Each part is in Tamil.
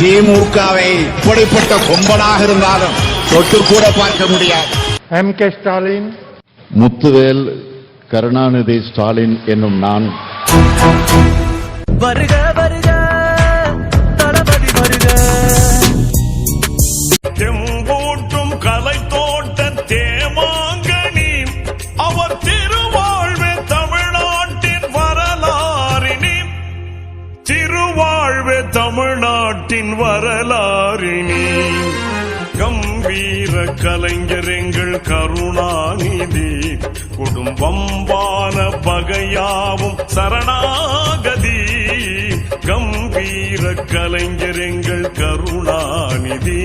திமுகவை இப்படிப்பட்ட கொம்பனாக இருந்தாலும் தொட்டு கூட பார்க்க முடியாது. எம் கே ஸ்டாலின் முத்துவேல் கருணாநிதி ஸ்டாலின் என்னும் நான். வருக வருக. குடும்பம்பான பகையாவும் சரணாகதி. கம்பீர கலைஞர் எங்கள் கருணாநிதி.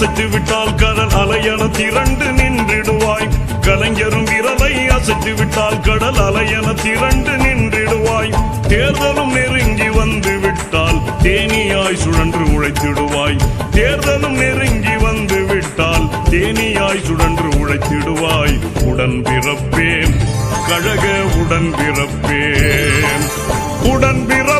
அசைத்து விட்டால் கடல் அலையன திரண்டு நின்றிடுவாய். கலைஞரும் விரலை அசைத்து விட்டால் கடல் அலையன திரண்டு நின்றிடுவாய். தேர்தலும் நெருங்கி வந்து விட்டால் தேனியாய் சுழன்று உழைத்திடுவாய். தேர்தலும் நெருங்கி வந்து விட்டால் தேனியாய் சுழன்று உழைத்திடுவாய். உடன் பிறப்பேன். கழக உடன் பிறப்பேன். உடன் பிற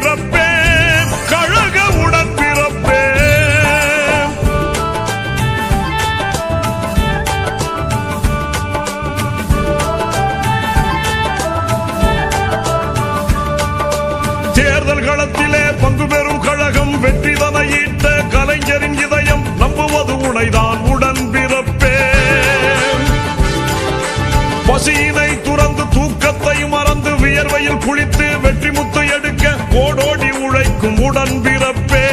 நம்புவது உடன் பிறப்பே பசியினை துறந்து தூக்கத்தை மறந்து வியர்வையில் குளித்து வெற்றி முத்து எடுக்க கோடோடி உழைக்கும் உடன் பிறப்பே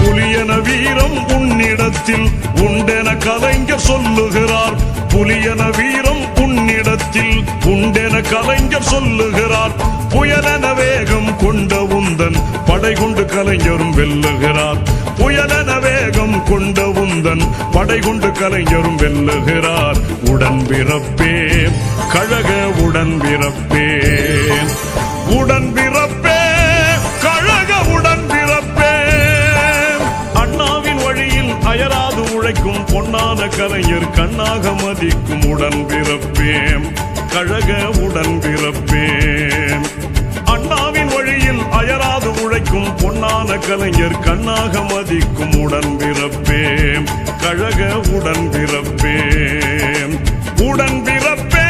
புலியன வீரம் உன்னிடத்தில் உண்டென கலைஞர் சொல்லுகிறார். புலியன வீரம் உன்னிடத்தில் உண்டென கலைஞர் சொல்லுகிறார். புயலன வேகம் கொண்ட உந்தன் படை கொண்டு கலைஞரும் வெல்லுகிறார். புயலன வேகம் கொண்ட உந்தன் படை கொண்டு கலைஞரும் வெல்லுகிறார். உடன் பிறப்பே கழக உடன் பிறப்பே உடன் பிறப்பே கழக உடன் பிறப்பே அண்ணாவின் வழியில் அயராது உழைக்கும் பொன்னான கலைஞர் கண்ணாக மதிக்கும் உடன் பிறப்பேன் கழக உடன் பிறப்பேன். அண்ணாவின் வழியில் அயராது உழைக்கும் பொன்னான கலைஞர் கண்ணாக மதிக்கும் உடன் பிறப்பேன். கழக உடன் பிறப்பேன். உடன் பிறப்பேன்.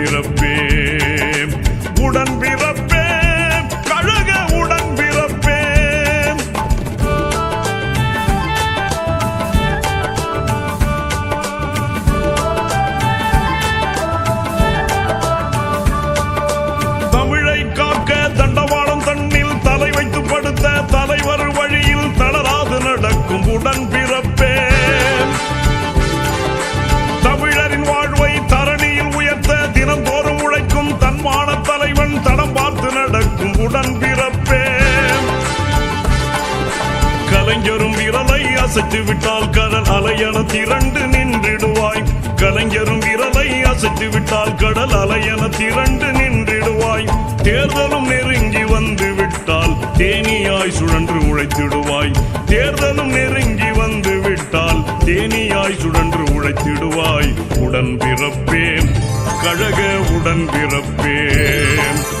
விரலை அசைத்து விட்டால் கடல் அலையன திரண்டு நின்றிடுவாய். கலைஞரும் விரலை அசைத்து விட்டால் கடல் அலையன திரண்டு நின்றிடுவாய். தேர்தலும் நெருங்கி வந்து விட்டால் தேனியாய் சுழன்று உழைத்திடுவாய். தேர்தலும் நெருங்கி வந்து விட்டால் தேனியாய் சுழன்று உழைத்திடுவாய். உடன் பிறப்பேன். கழக உடன் பிறப்பேன்.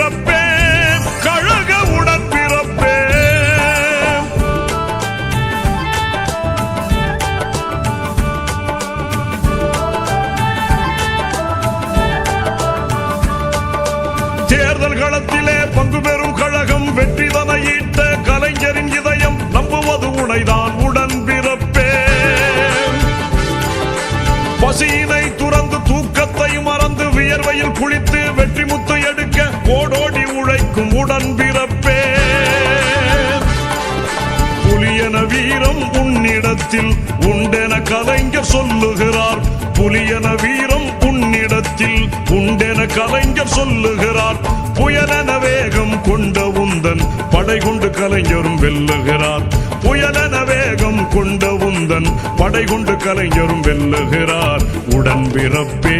சொல்லுகிறார். புலியன வீரம் உன்னிடத்தில் உண்டென கலைஞர் சொல்லுகிறார். புயலன வேகம் கொண்ட உந்தன் படை கொண்டு கலைஞரும் வெல்லுகிறார். புயலன வேகம் கொண்ட உந்தன் படை கொண்டு கலைஞரும் வெல்லுகிறார். உடன் பிறப்பே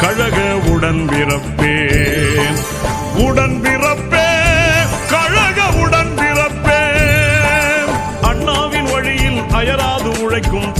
கழக உடன் பிறப்பே உடன்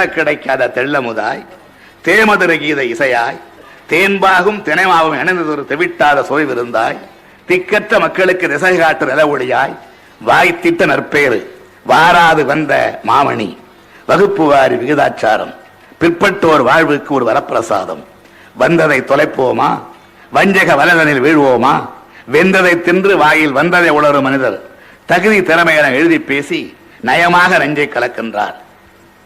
தேடக் கிடைக்காத தெள்ளமுதாய் தேமதுர கீத இசையாய் தேன்பாகும் தினைமாவும் இணைந்ததொரு தெவிட்டாத சுவை விருந்தாய் திக்கற்ற மக்களுக்கு திசை காட்டு நிலவொளியாய் வாய்த்திட்ட நற்பேறு வாராது வந்த மாமணி வகுப்பு வாரி விகிதாச்சாரம் பிற்பட்டோர் வாழ்வுக்கு ஒரு வரப்பிரசாதம். வந்ததை தொலைப்போமா? வஞ்சக வலதனில் வீழ்வோமா? வெந்ததை தின்று வாயில் வந்ததை உணரும் மனிதர் தகுதி திறமை என எழுதி பேசி நயமாக நஞ்சை கலக்கின்றார்.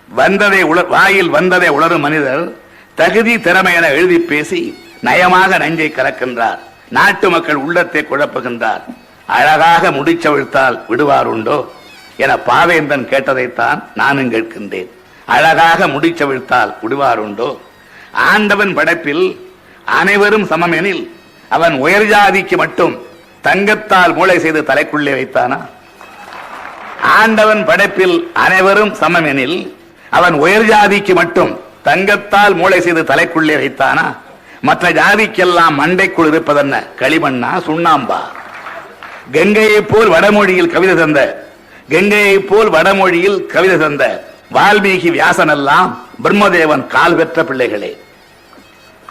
வந்ததை உள- வாயில் வந்ததை உளரும் மனிதர் தகுதி திறமை என எழுதி பேசி நயமாக நெஞ்சை கலக்கின்றார். நாட்டு மக்கள் உள்ளத்தை குழப்புகின்றார். அழகாக முடிச்சவிழ்த்தால் விடுவார் உண்டோ? என பாவேந்தன் கேட்டதைத்தான் நானும் கேட்கின்றேன். அழகாக முடிச்சவிழ்த்தால் விடுவார் உண்டோ? ஆண்டவன் படைப்பில் அனைவரும் சமம் எனில் அவன் உயர் ஜாதிக்கு மட்டும் தங்கத்தால் மூளை செய்து தலைக்குள்ளே வைத்தானா? ஆண்டவன் படைப்பில் அனைவரும் சமம் எனில் அவன் உயர் ஜாதிக்கு மட்டும் தங்கத்தால் மூளை செய்து தலைக்குள்ளே வைத்தானா? மற்ற ஜாதிக்கெல்லாம் மண்டைக்குள் இருப்பதென்ன? களிமண்ணா சுண்ணாம்பா? கங்கையைப் போல் வடமொழியில் கவிதை தந்த கங்கையைப் போல் வடமொழியில் கவிதை தந்த வால்மீகி வியாசனெல்லாம் பிரம்மதேவன் கால் பெற்ற பிள்ளைகளே.